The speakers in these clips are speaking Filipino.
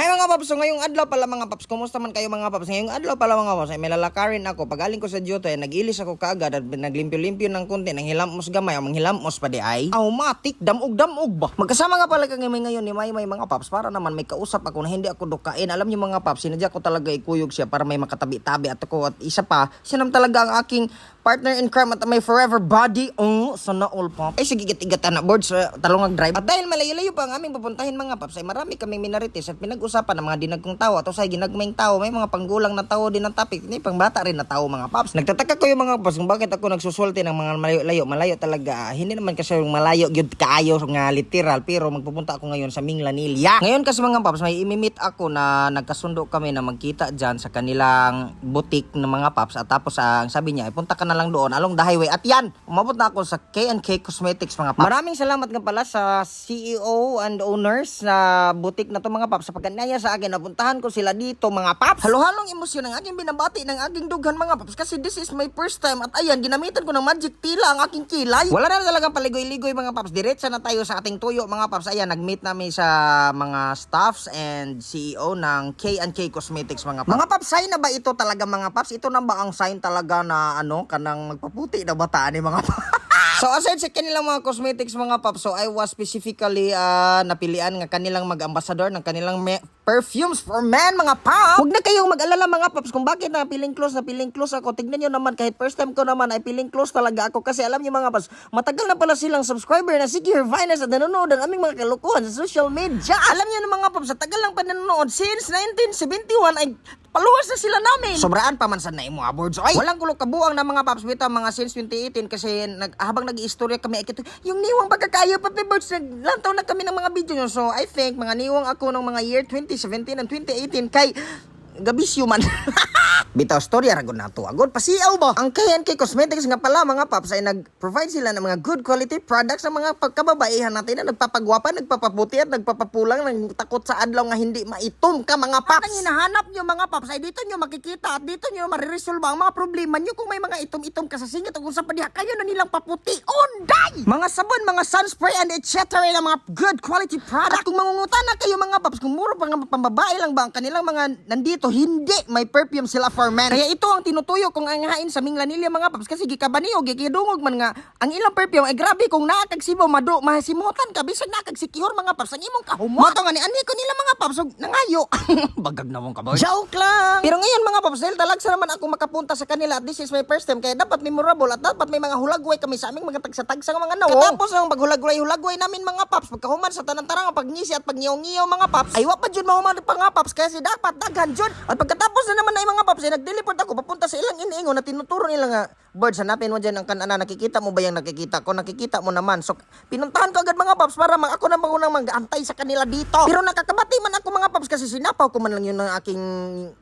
Hi mga paps, so ngayong adlaw pala mga paps, kumusta man kayo mga paps? Ngayong adlaw pala mga paps, ay may lalakarin ako. Pagaling ko sa duty, ay nagilis ako kaagad at naglimpyo-limpyo ng konti, nang hilamos gamay, o manghilamos pa di ay. Automatic, damog-damog ba? Magkasama nga pala kami ngayon ni May May mga paps, para naman may kausap ako na hindi ako dukain. Alam niyo mga paps, sinadya ko talaga ikuyog siya para may makatabi-tabi at ako. At isa pa, siya naman talaga ang aking partner in crime at may forever body. Oh, sana all pop. Ay sige, igatan na board sa talongag drive. At dahil malayo-layo pa ang aming pupuntahin mga paps, ay marami kaming minorities at pinag-usapan ng mga dinagkong tao at sa ginagmayng tao. May mga panggulang na tao din ang topic. May pangbata rin na tao mga paps. Nagtataka ko yung mga paps kung bakit ako nagsusulti ng mga malayo-layo. Malayo talaga. Ah, Hindi naman kasi yung malayo gyud kaayo nga literal pero magpupunta ako ngayon sa Minglanilla. Ngayon kasi mga paps, may imimit ako na nagkasundo kami na magkita dyan sa kanilang boutique ng mga paps at tapos ang sabi niya, ay punta ka na lang doon along the highway. At yan, umabot na ako sa K&K Cosmetics mga paps. Maraming salamat nga pala sa CEO and owners na boutique na to mga paps sa pagkanaya sa akin. Napuntahan ko sila dito mga paps. Halo-halong emosyon ang aking binabati ng aking dughan mga paps kasi this is my first time at ayan, ginamitan ko ng magic tila ang aking kilay. Wala na talagang paligoy-ligoy mga paps. Diretsa na tayo sa ating tuyo mga paps. Ayan, nag-meet namin sa mga staffs and CEO ng K&K Cosmetics mga paps. Mga paps, sign na ba ito talaga mga paps? Ito na ba ang sign talaga na ano, kanang magpaputi na bataan ni mga? So aside sa kanilang mga cosmetics mga paps, so I was specifically ah, napilian nga kanilang mag-ambassador ng kanilang perfumes for men mga paps. Huwag na kayong mag-alala mga paps kung bakit na piling close na piling close ako. Tignan nyo naman kahit first time ko naman ay piling close talaga ako kasi alam nyo mga paps, matagal na pala silang subscriber na si Gear Finance at nanonood ang aming mga kalukuhan sa social media. Alam nyo na mga paps, sa tagal lang pa nanonood since 1971 ay Paluwas na sila namin. Sobraan pa man sa na imo aboards. Ay, walang kulo kabuang na mga paps bita mga since 2018 kasi nag habang nag-iistorya kami ay kito, yung niwang pagkakayo pa birds naglantaw na kami ng mga video nyo. So I think mga niwang ako ng mga year 2017 and 2018 kay gabisyo man. Bitaw storya ragon nato agod pasiaw ba? Ang KNK Cosmetics nga pala mga paps ay nag-provide sila ng mga good quality products sa mga pagkababaihan natin na nagpapagwapa, nagpapaputi at nagpapapulang ng takot sa adlaw nga hindi maitom ka mga paps. Ang hinahanap nyo mga paps ay dito nyo makikita at dito nyo mariresolve ang mga problema nyo kung may mga itom-itom ka sa singit o kung sa padiha kayo na nilang paputi onday! Mga sabon, mga sunspray and etc. na mga good quality product. At kung mangungutan na kayo mga paps, kung muro pang pambabae lang ba ang kanilang mga nandito, hindi may perfume sila for men. Kaya ito ang tinutuyo kong anghain sa Minglanilla mga paps kasi gikabaniyo, gikidungog man nga ang ilang perfume ay grabe kung nakagsibo madu mahasimutan ka bisan nakagsikihor mga paps ang imong kahumwa. Moto nga ni ani ko nila mga paps ug nangayo. Bagag na mong kaboy. Joke lang. Pero ngayon mga paps dahil talagsa naman ako makapunta sa kanila at this is my first time kaya dapat memorable at dapat may mga hulagway kami sa aming mga tagsa-tagsa nga mga nawo. Tapos ang paghulagway-hulagway namin mga paps pagkahuman sa tanang-tarang pagngisi at pagngiyaw-ngiyaw mga paps ay wa pa jud mahuman pa nga paps kasi dapat daghan jud. At pagkatapos na naman ay mga paps ay nag-deliver ako papunta sa ilang iniingon na tinuturo nila nga birds hanapin mo dyan ang kanana nakikita mo ba yung nakikita ko? Nakikita mo naman. So pinuntahan ko agad mga paps para ako na magunang mag-antay sa kanila dito. Pero nakakabati man ako mga kasi sinapaw ko man lang yun ng aking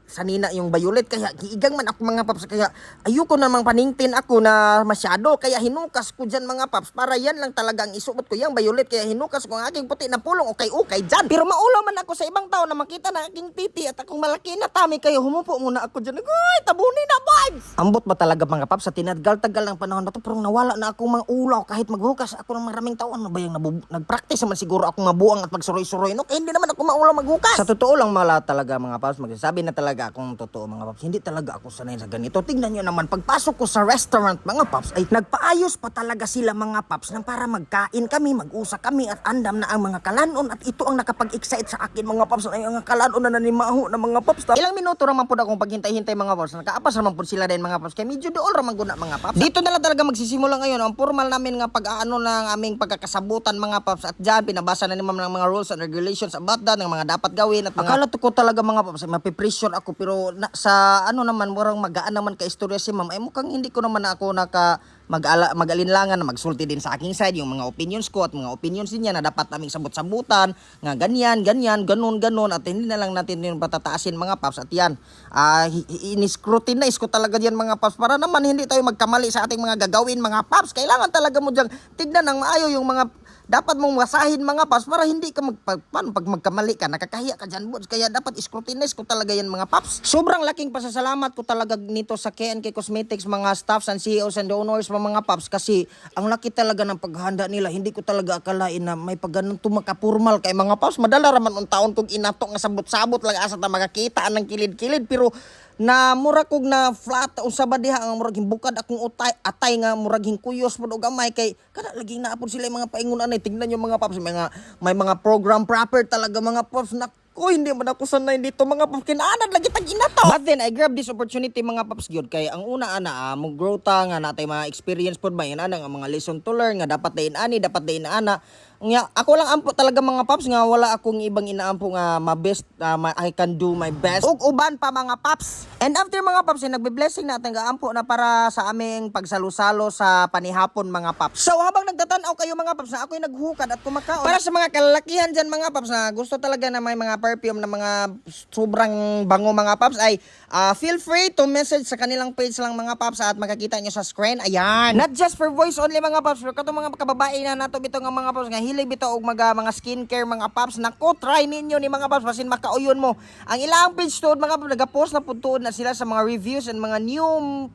sanina yung violet. Kaya giigang man ako mga paps. Kaya ayoko namang paningtin ako na masyado. Kaya hinukas ko dyan mga paps para yan lang talaga ang isuot ko yung violet. Kaya hinukas ko ang aking puti na pulong. Okay okay dyan. Pero maulaw man ako sa ibang tao na makita na aking titi at akong malaki na tami. Kayo humupo muna ako dyan. Ay tabunin na vibes ambot ba talaga mga paps sa tinadgal-tagal ng panahon na to? Pero nawala na akong mga ulaw kahit maghukas ako ng maraming taon ano ba yung nag-practice naman siguro ako mabuang at magsuroy-suroy no? Kaya hindi naman ako maulaw maghukas sa totoo lang mala talaga mga paps. Magsasabi na talaga akong totoo mga paps. Hindi talaga ako sanay sa ganito. Tingnan nyo naman pagpasok ko sa restaurant mga paps ay nagpaayos pa talaga sila mga paps nang para magkain kami mag-usa kami at andam na ang mga kalanon. At ito ang nakapag-excite sa akin mga paps ay ang kalanon na nanimaho na mga paps ilang minuto raman po akong paghintay-hintay mga paps. Nakaapas raman po sila din mga paps. Kaya medyo dool raman guna mga paps. Dito na lang talaga magsisimula ngayon. Ang formal namin nga pag-aano ng aming pagkakasabutan mga paps. At dyan pinabasa na naman ng mga rules and regulations about that ng mga dapat gawin at akala ko talaga mga paps mapipressure ako pero na, sa ano naman murang magaan naman ka istorya si ma'am ay mukhang hindi ko naman ako naka mag-ala, mag-alinlangan na magsulti din sa aking side yung mga opinions ko at mga opinions niya na dapat naming sabot-sabutan nga ganyan, ganyan, ganun, ganun at hindi na lang natin yung patataasin mga paps. At yan uh, in-scrutinize ko talaga yan mga paps para naman hindi tayo magkamali sa ating mga gagawin mga paps. Kailangan talaga mo dyan tignan ng maayo yung mga dapat mong masahin mga paps para hindi ka mag paano, pag magkamali ka nakakahiya ka dyan boss. Kaya dapat scrutinize ko talaga yan mga paps. Sobrang laking pasasalamat ko talaga nito sa KNK Cosmetics mga staffs and CEOs and owners mga paps. Kasi ang laki talaga ng paghanda nila. Hindi ko talaga akalain na may pag ganun tumakapurmal kay mga paps. Madala raman ang taon kong inato nga sabot-sabot lang asa ta makakita ng kilid-kilid. Pero na murag kog na flat usa ba diha ang murag bukad akong utay atay nga murag kuyos pod og gamay. Kay kada lagi naapod sila yung mga paingon anay tingnan yung mga paps mga may mga program proper talaga mga paps na ko hindi man ako sanay dito mga paps. Kinaanad lagi tag inato but then I grab this opportunity mga paps gyud. Kay ang una ana ah, mo grow ta nga natay mga experience pod ba? Yan ana nga mga lesson to learn nga dapat din ani dapat din ana Nga, ako lang ampo talaga mga paps nga wala akong ibang inaampo nga ma best ah, ma- I can do my best. Ug uban pa mga paps. And after mga paps eh, nagbe-blessing natin nga ampo na para sa aming pagsalo-salo sa panihapon mga paps. So habang nagtatanaw kayo mga paps na ako'y naghukad at kumakaon. Para sa mga kalalakihan dyan mga paps na gusto talaga na may mga perfume na mga sobrang bango mga paps ay ah, feel free to message sa kanilang page lang mga paps at makakita nyo sa screen. Ayan. Not just for voice only mga paps pero katong mga kababae na nato bito nga mga paps nga hilig bito og mga mga skincare mga paps nako try ninyo ni mga paps basin makauyon mo. Ang ilang page tuod mga paps nagapost na pud na sila sa mga reviews and mga new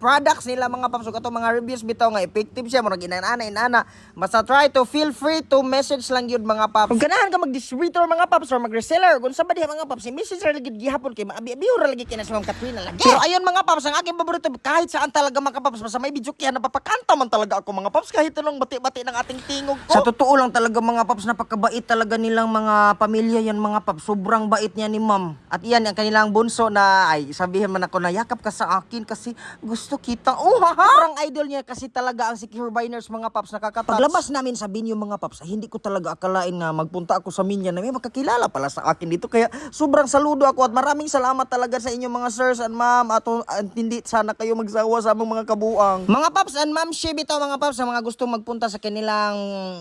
products nila mga paps. Ug katong mga reviews bitaw nga effective siya murag inana inana. Basta try to feel free to message lang yun mga paps. Kung ganahan ka mag-distributor mga paps or mag-reseller kung sa ba diha mga paps i-message ra lagi gihapon kay maabi-abiho ra lagi kina sa mga Katrina. Lagi. Pero ayun mga paps ang aking paborito kahit saan talaga mga paps basta may video kaya napapakanta man talaga ako mga paps kahit anong bati-bati ng ating tingog ko. Sa totoo lang talaga mga paps napakabait talaga nilang mga pamilya yan mga paps. Sobrang bait niya ni ma'am. At iyan ang kanilang bunso na ay sabihin man ako na yakap ka sa akin kasi gusto kita. Oh ha parang idol niya kasi talaga ang secure biners mga paps nakakatats paglabas namin sa binyo mga paps ay hindi ko talaga akalain na magpunta ako sa minya na may makakilala pala sa akin dito kaya sobrang saludo ako at maraming salamat talaga sa inyong mga sirs and ma'am at, at hindi sana kayo magsawa sa among mga kabuang. Mga paps and ma'am ship ito mga paps sa mga gustong magpunta sa kanilang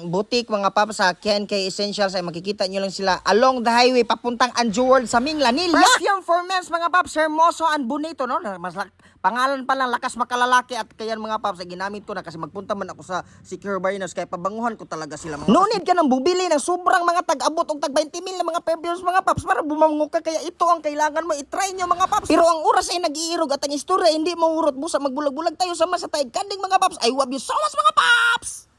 boutique mga paps sa KNK Essentials ay makikita nyo lang sila along the highway papuntang Anjo World sa Minglanilla Perfume for Men's mga paps hermoso and bonito no? Mas lak- pangalan pa lang lakas makalalaki at kaya mga paps ay ginamit ko na kasi magpunta man ako sa Secure Biners kaya pabanguhan ko talaga sila mga No need ka nang bubili ng sobrang mga tag-abot og tag 20 mil na mga perfumes mga paps para bumango ka kaya ito ang kailangan mo. I-try nyo mga paps. Pero ang oras ay nag-iirog at ang istorya hindi mahurot busa magbulag-bulag tayo sa masatay kanding mga paps. I love you so much mga paps